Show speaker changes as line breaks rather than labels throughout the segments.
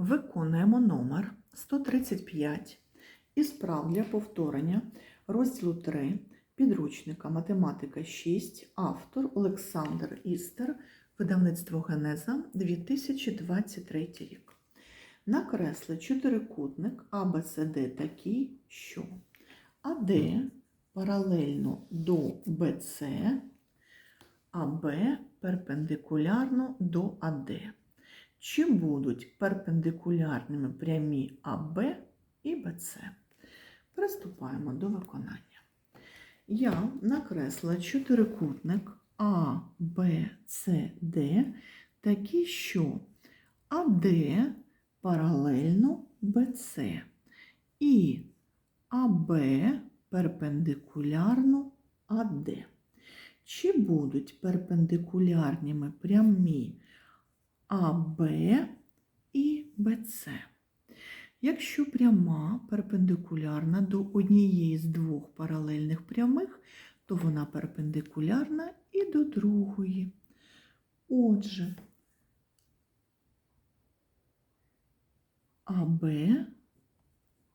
Виконуємо номер 135 із прав для повторення розділу 3 підручника Математика 6, автор Олександр Істер, видавництво Генеза 2023 рік. Накресли чотирикутник ABCD такий, що АД паралельно до БЦ, АБ перпендикулярно до АД. Чи будуть перпендикулярними прямі АБ і БЦ? Приступаємо до виконання. Я накресла чотирикутник А, Б, С, Д, такий, що АД паралельно БЦ і АБ перпендикулярно АД. Чи будуть перпендикулярними прямі АБ і БЦ? Якщо пряма перпендикулярна до однієї з двох паралельних прямих, то вона перпендикулярна і до другої. Отже, АБ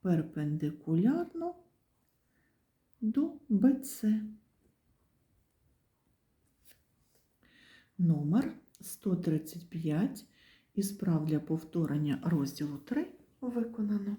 перпендикулярно до БЦ. Номер 135 і справ для повторення розділу 3 виконано.